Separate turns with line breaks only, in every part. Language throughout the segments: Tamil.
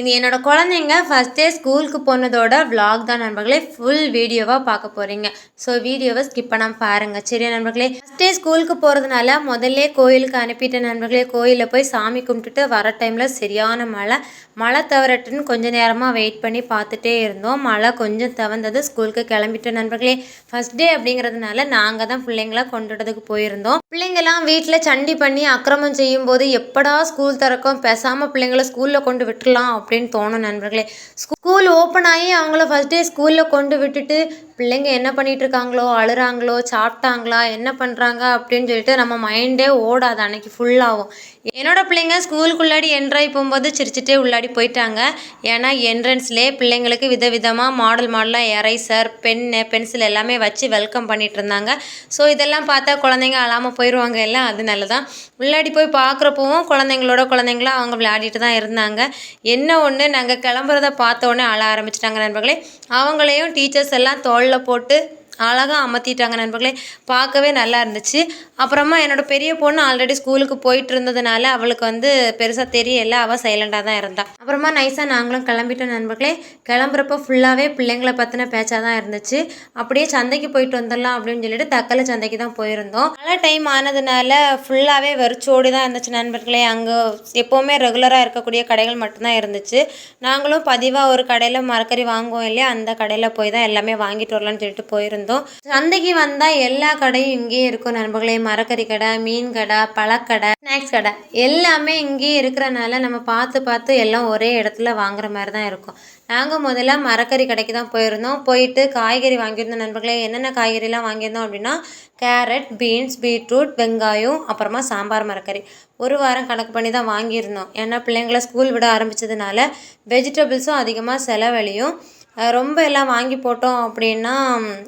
இது என்னோட குழந்தைங்க ஃபஸ்ட் டே ஸ்கூலுக்கு போனதோட விலாக் தான் நண்பர்களே. ஃபுல் வீடியோவாக பார்க்க போகிறீங்க ஸோ வீடியோவை ஸ்கிப் பண்ணாமல் பாருங்கள் சரியா நண்பர்களே? ஃபஸ்ட் டே ஸ்கூலுக்கு போகிறதுனால முதல்ல கோயிலுக்கு அனுப்பிட்ட நண்பர்களே கோயிலில் போய் சாமி கும்பிட்டுட்டு வர டைமில் சரியான மழை. மழை தவறட்டுன்னு கொஞ்சம் நேரமாக வெயிட் பண்ணி பார்த்துட்டே இருந்தோம். மழை கொஞ்சம் தவந்தது ஸ்கூலுக்கு கிளம்பிட்ட நண்பர்களே. ஃபஸ்ட் டே அப்படிங்கிறதுனால நாங்கள் தான் பிள்ளைங்களாம் கொண்டுடுறதுக்கு போயிருந்தோம். பிள்ளைங்கள்லாம் வீட்டில் சண்டி பண்ணி அக்கிரமம் செய்யும்போது எப்படா ஸ்கூல் திறக்கும்? பேசாமல் பிள்ளைங்களை ஸ்கூலில் கொண்டு விட்டுலாம் அப்படின்னு தோணும் நண்பர்களே. ஸ்கூல் ஓப்பன் ஆகி அவங்கள ஃபஸ்ட் டே ஸ்கூலில் கொண்டு விட்டுட்டு பிள்ளைங்க என்ன பண்ணிட்டு இருக்காங்களோ அழுறாங்களோ சாப்பிட்டாங்களா என்ன பண்ணுறாங்க அப்படின்னு சொல்லிட்டு நம்ம மைண்டே ஓடாது. அன்னைக்கு ஃபுல்லாகும் என்னோட பிள்ளைங்க ஸ்கூலுக்குள்ளாடி என்ட்ராய் போகும்போது சிரிச்சிட்டே உள்ளாடி போயிட்டாங்க. ஏன்னா என்ட்ரன்ஸ்லேயே பிள்ளைங்களுக்கு விதவிதமாக மாடல் மாடலாக எரைசர் பென்னு பென்சில் எல்லாமே வச்சு வெல்கம் பண்ணிட்டு இருந்தாங்க ஸோ இதெல்லாம் பார்த்தா குழந்தைங்க அழாமல் போயிடுவாங்க எல்லாம் அது நல்லதான் உள்ளாடி போய் பார்க்குறப்பவும் குழந்தைங்களோட குழந்தைங்களாம் அவங்க விளையாடிட்டு தான் இருந்தாங்க. என்ன ஒன்று நாங்கள் கிளம்புறத பார்த்த உடனே அழ ஆரம்பிச்சிட்டாங்க நண்பர்களே. அவங்களையும் டீச்சர்ஸ் எல்லாம் தோளில் போட்டு அழகாக அமர்த்திட்டாங்க நண்பர்களே. பார்க்கவே நல்லா இருந்துச்சு. அப்புறமா என்னோட பெரிய பொண்ணு ஆல்ரெடி ஸ்கூலுக்கு போயிட்டு இருந்ததுனால அவளுக்கு வந்து பெருசாக தெரியல. அவள் சைலண்டாக தான் இருந்தாள் அப்புறமா நைஸாக நாங்களும் கிளம்பிட்டோம் நண்பர்களே. கிளம்புறப்ப ஃபுல்லாகவே பிள்ளைங்கள பற்றின பேச்சாக தான் இருந்துச்சு. அப்படியே சந்தைக்கு போயிட்டு வந்துடலாம் அப்படின்னு சொல்லிட்டு தக்கலை சந்தைக்கு தான் போயிருந்தோம். மழை டைம் ஆனதுனால ஃபுல்லாகவே வெறிச்சோடி தான் இருந்துச்சு நண்பர்களே. அங்கே எப்போவுமே ரெகுலராக இருக்கக்கூடிய கடைகள் மட்டும்தான் இருந்துச்சு. நாங்களும் பதிவாக ஒரு கடையில் மரக்கறி வாங்குவோம் இல்லையா? அந்த கடையில் போய் தான் எல்லாமே வாங்கிட்டு வரலாம்னு சொல்லிட்டு போயிருந்தோம். சந்தைக்கு வந்தால் எல்லா கடையும் இங்கேயே இருக்கும் நண்பர்களே. மரக்கறி கடை மீன் கடை பழக்கடை ஸ்நாக்ஸ் கடை. எல்லாமே இங்கேயே இருக்கிறனால நம்ம பார்த்து பார்த்து எல்லாம் ஒரே இடத்துல வாங்குற மாதிரி தான் இருக்கும். நாங்கள் முதல்ல மரக்கறி கடைக்கு தான் போயிருந்தோம். போயிட்டு காய்கறி வாங்கியிருந்தோம் நண்பர்களே. என்னென்ன காய்கறிலாம் வாங்கியிருந்தோம் அப்படின்னா கேரட் பீன்ஸ் பீட்ரூட் வெங்காயம் அப்புறமா சாம்பார் மரக்கறி. ஒரு வாரம் கணக்கு பண்ணி தான் வாங்கியிருந்தோம். ஏன்னா பிள்ளைங்கள ஸ்கூல் விட ஆரம்பிச்சதுனால வெஜிடபிள்ஸும் அதிகமாக செலவழியும். ரொம்ப எல்லாம் வாங்கி போட்டோம் அப்படின்னா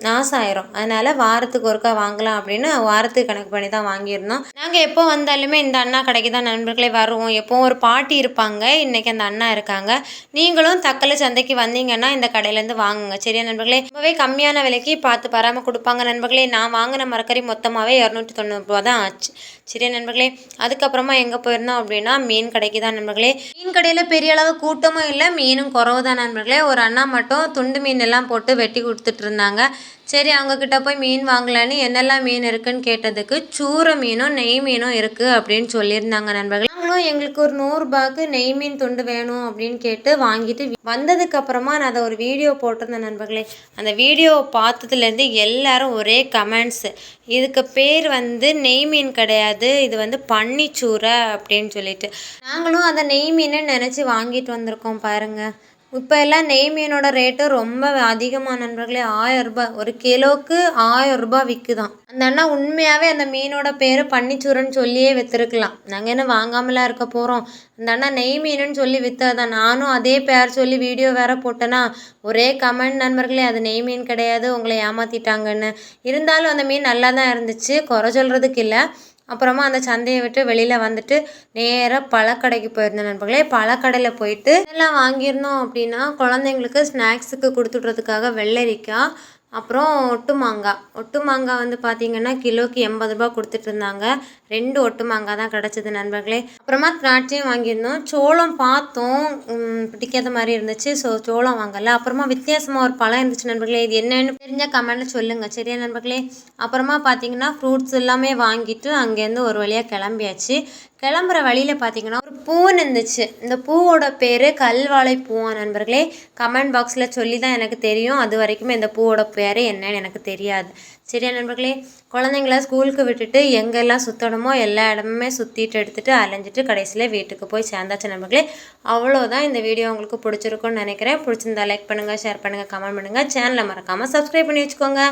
நாசம் ஆயிரும் அதனால வாரத்துக்கு ஒருக்கா வாங்கலாம் அப்படின்னு வாரத்துக்கு கணக்கு பண்ணி தான் வாங்கியிருந்தோம். நாங்கள் எப்போ வந்தாலுமே இந்த அண்ணா கடைக்கு தான் நண்பர்களே வருவோம். எப்போவும் ஒரு பாட்டி இருப்பாங்க. இன்னைக்கு அந்த அண்ணா இருக்காங்க. நீங்களும் தக்கலை சந்தைக்கு வந்தீங்கன்னா இந்த கடையிலேருந்து வாங்குங்க. சரியா நண்பர்களே? ரொம்பவே கம்மியான விலைக்கு பார்த்து பராம கொடுப்பாங்க நண்பர்களே. நான் வாங்கின மரக்கறி மொத்தமாகவே இரநூத்தி தொண்ணூறு ரூபா தான் ஆச்சு. சரியா நண்பர்களே? அதுக்கப்புறமா எங்கே போயிருந்தோம் அப்படின்னா மீன் கடைக்கு தான் நண்பர்களே. மீன் கடையில் பெரிய அளவு கூட்டமும் இல்லை மீனும் குறவு தான் நண்பர்களே. ஒரு அண்ணா மட்டும் துண்டு மீன் எல்லாம் போட்டு வெட்டி கொடுத்துட்டு இருந்தாங்க. சரி அவங்கக்கிட்ட போய் மீன் வாங்கலான்னு என்னெல்லாம் மீன் இருக்குன்னு கேட்டதுக்கு சூற மீனும் நெய் மீனும் இருக்குது அப்படின்னு சொல்லியிருந்தாங்க நண்பர்களே. நாங்களும் எங்களுக்கு ஒரு நூறுரூபாய்க்கு நெய் மீன் துண்டு வேணும் அப்படின்னு கேட்டு வாங்கிட்டு வந்ததுக்கப்புறமா நான் அதை ஒரு வீடியோ போட்டிருந்தேன் நண்பர்களே. அந்த வீடியோவை பார்த்ததுலேருந்து எல்லாரும் ஒரே கமெண்ட்ஸு இதுக்கு பேர் வந்து நெய் மீன் கிடையாது இது வந்து பன்னிச்சூரை அப்படின்னு சொல்லிட்டு. நாங்களும் அதை நெய் மீனை நினச்சி வாங்கிட்டு வந்திருக்கோம் பாருங்கள் இப்போ எல்லாம் நெய் மீனோட ரேட்டு ரொம்ப அதிகமாக நண்பர்களே ஆயிரம் ரூபாய். ஒரு கிலோவுக்கு ஆயிரம் ரூபாய் விற்குதான் அந்த அண்ணா உண்மையாகவே அந்த மீனோட பேர் பன்னிச்சூரன்னு சொல்லியே விற்றுருக்கலாம் நாங்கள் என்ன வாங்காமலாம் இருக்க போகிறோம் அந்த அண்ணா நெய் மீனுன்னு சொல்லி விற்றதான் நானும் அதே பேர் சொல்லி வீடியோ வேற போட்டேன்னா ஒரே கமெண்ட் நண்பர்களே அது நெய் மீன் கிடையாது உங்களை ஏமாற்றிட்டாங்கன்னு இருந்தாலும் அந்த மீன் நல்லா தான் இருந்துச்சு. குறை சொல்கிறதுக்கு இல்லை. அப்புறமா அந்த சந்தையை விட்டு வெளியில் வந்துட்டு நேராக பழக்கடைக்கு போயிருந்தேன் நண்பர்களே. பழக்கடையில் போயிட்டு இதெல்லாம் வாங்கியிருந்தோம் அப்படின்னா குழந்தைங்களுக்கு ஸ்நாக்ஸுக்கு கொடுத்துட்றதுக்காக வெள்ளரிக்காய் அப்புறம் ஒட்டு மாங்காய் ஒட்டு மாங்காய் வந்து பார்த்தீங்கன்னா கிலோக்கு எண்பது ரூபா கொடுத்துட்டு இருந்தாங்க ரெண்டு ஒட்டு மாங்காய் தான் கிடச்சிது நண்பர்களே. அப்புறமா திராட்சையும் வாங்கியிருந்தோம். சோளம் பார்த்தோம். பிடிக்காத மாதிரி இருந்துச்சு. ஸோ சோளம் வாங்கலை. அப்புறமா வித்தியாசமாக ஒரு பழம் இருந்துச்சு நண்பர்களே. இது என்னன்னு தெரிஞ்ச கமெண்ட்டில் சொல்லுங்கள் சரியா நண்பர்களே? அப்புறமா பார்த்தீங்கன்னா ஃப்ரூட்ஸ் எல்லாமே வாங்கிட்டு அங்கேருந்து ஒரு வழியாக கிளம்பியாச்சு. கிளம்புற வழியில் பார்த்தீங்கன்னா ஒரு பூன்னு இருந்துச்சு. இந்த பூவோட பேர் கல்வாழை பூவா நண்பர்களே? கமெண்ட் பாக்ஸில் சொல்லி தான் எனக்கு தெரியும். அது வரைக்குமே இந்த பூவோட பேர் என்னன்னு எனக்கு தெரியாது. சரியா நண்பர்களே? குழந்தைங்கள ஸ்கூலுக்கு விட்டுட்டு எங்கெல்லாம் சுற்றணுமோ எல்லா இடமுமே சுற்றிட்டு எடுத்துட்டு அலைஞ்சிட்டு கடைசியில் வீட்டுக்கு போய் சேர்ந்தாச்சு நண்பர்களே. அவ்வளோதான் இந்த வீடியோ உங்களுக்கு பிடிச்சிருக்கும்னு நினைக்கிறேன். பிடிச்சிருந்தா லைக் பண்ணுங்கள் ஷேர் பண்ணுங்கள் கமெண்ட் பண்ணுங்கள் சேனலை மறக்காமல் சப்ஸ்கிரைப் பண்ணி வச்சுக்கோங்க.